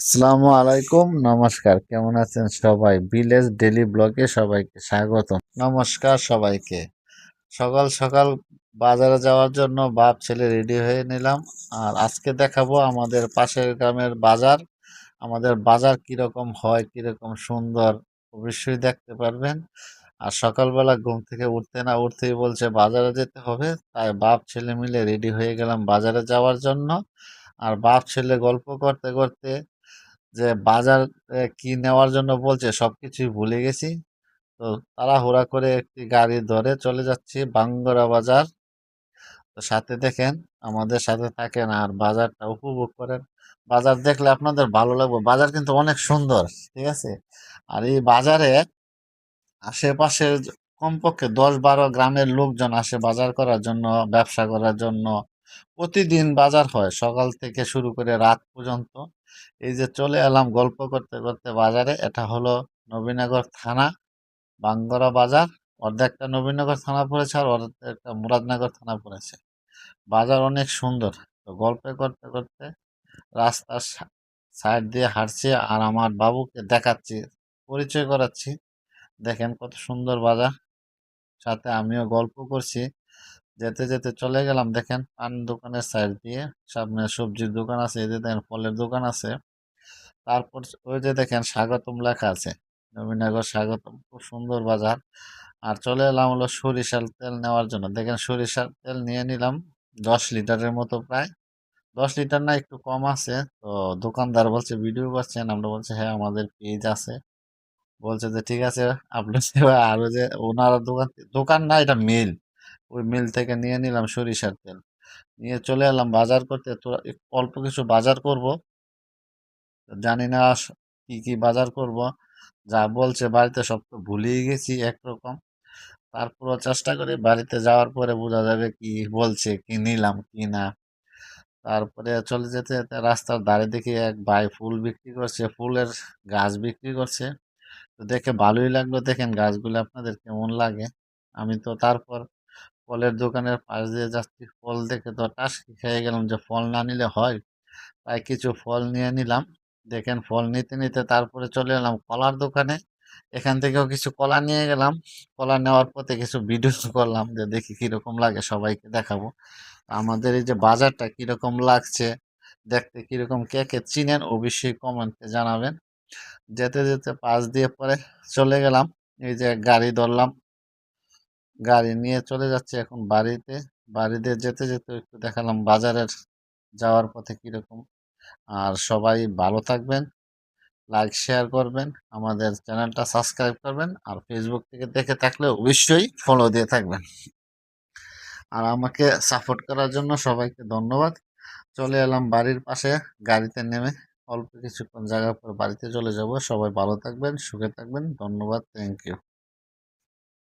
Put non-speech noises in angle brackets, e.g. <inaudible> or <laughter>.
আসসালামু আলাইকুম, নমস্কার। কেমন আছেন সবাই? ভিলেজ ডেলি ব্লগে সবাইকে স্বাগত নমস্কার সবাইকে। সকাল সকাল বাজারে যাওয়ার জন্য বাপ, ছেলে রেডি হয়ে নিলাম। আর আজকে দেখাবো আমাদের পাশের গ্রামের বাজার। আমাদের বাজার কীরকম হয়, কীরকম সুন্দর, অবশ্যই দেখতে পারবেন। আর সকালবেলা ঘুম থেকে উঠতে না উঠতেই বলছে, বাজারে যেতে হবে। তাই বাপ, ছেলে মিলে রেডি হয়ে গেলাম বাজারে যাওয়ার জন্য। আর বাপ, ছেলে গল্প করতে করতে যে বাজার কি নেওয়ার জন্য বলছে সব কিছুই ভুলে গেছি। তো তারা তাড়াহুড়া করে একটি গাড়ি ধরে চলে যাচ্ছি বাঙ্গরা বাজার। তো সাথে দেখেন, আমাদের সাথে থাকেন আর বাজারটা উপভোগ করেন। বাজার দেখলে আপনাদের ভালো লাগবে। বাজার কিন্তু অনেক সুন্দর, ঠিক আছে? আর এই বাজারে আশেপাশে কমপক্ষে দশ বারো গ্রামের লোকজন আসে বাজার করার জন্য, ব্যবসা করার জন্য। প্রতিদিন বাজার হয়, সকাল থেকে শুরু করে রাত পর্যন্ত। এই যে চলে এলাম গল্প করতে করতে বাজারে, এটা হলো নবীনগর থানা, বাঙ্গরা বাজার। অর্ধেকটা নবীনগর থানা পড়েছে আর অর্ধেকটা মুরাদনগর থানা পড়েছে। বাজার অনেক সুন্দর। তো গল্প করতে করতে রাস্তার সাইড দিয়ে হাঁটছি আর আমার বাবুকে দেখাচ্ছি, পরিচয় করাচ্ছি। দেখেন কত সুন্দর বাজার। সাথে আমিও গল্প করছি। যেতে যেতে চলে গেলাম, দেখেন পান দোকানের সাইড দিয়ে। সামনে সবজির দোকান আছে, এই যে দেখেন, ফলের দোকান আছে। তারপর ওই যে দেখেন, স্বাগতম লেখা আছে। নবীনগর স্বাগতম, খুব সুন্দর বাজার। আর চলে এলাম হলো সরিষার তেল নেওয়ার জন্য। দেখেন, সরিষার তেল নিয়ে নিলাম, দশ লিটারের মতো প্রায়। দশ লিটার না একটু কম আছে। তো দোকানদার বলছে, ভিডিও করছেন? আমরা বলছি হ্যাঁ আমাদের পেজ আছে। বলছে যে, ঠিক আছে। আপনি আরও যে ওনারা দোকান দোকান না, এটা মিল ওই মিল থেকে নিয়ে নিলাম সরিষার তেল। নিয়ে চলে এলাম বাজার করতে। তো অল্প কিছু বাজার করব। জানি না কি কি বাজার করব। যা বলছে বাড়িতে সব তো ভুলেই গেছি একরকম। তারপরও চেষ্টা করি বাড়িতে যাওয়ার পরে বোঝা যাবে কি বলছে, কি নিলাম, কি না। তারপরে চলে যেতে যেতে রাস্তার ধারে দেখি এক ভাই ফুল বিক্রি করছে, ফুলের গাছ বিক্রি করছে। তো দেখে ভালোই লাগল। দেখেন গাছগুলো আপনাদের কেমন লাগে। আমি তো তারপর ফলের দোকানের পাশ দিয়ে যাচ্ছি, ফল দেখে তো টাসকি খেয়ে গেলাম যে ফল না নিলে হয়। তাই কিছু ফল নিয়ে নিলাম। দেখেন ফল নিতে নিতে তারপরে চলে এলাম কলার দোকানে। এখান থেকেও কিছু কলা নিয়ে গেলাম। কলা নেওয়ার পথে কিছু ভিডিও <laughs> করলাম যে দেখি কীরকম লাগে সবাইকে দেখাবো। আমাদের এই যে বাজারটা কীরকম লাগছে, দেখতে কীরকম, কে কে চিনেন অবশ্যই কমেন্টে জানাবেন। যেতে যেতে পাশ দিয়ে পরে চলে গেলাম। এই যে গাড়ি ধরলাম। গাড়ি নিয়ে চলে যাচ্ছে এখন বাড়িতে। বাড়িতে যেতে যেতে একটু দেখালাম বাজারের যাওয়ার পথে কীরকম। আর সবাই ভালো থাকবেন লাইক শেয়ার করবেন, আমাদের চ্যানেলটা সাবস্ক্রাইব করবেন, আর ফেসবুক থেকে দেখে থাকলে অবশ্যই ফলো দিয়ে থাকবেন। আর আমাকে সাপোর্ট করার জন্য সবাইকে ধন্যবাদ। চলে এলাম বাড়ির পাশে, গাড়িতে নেমে অল্প কিছুক্ষণ জায়গা পর বাড়িতে চলে যাব। সবাই ভালো থাকবেন, সুখে থাকবেন, ধন্যবাদ থ্যাংক ইউ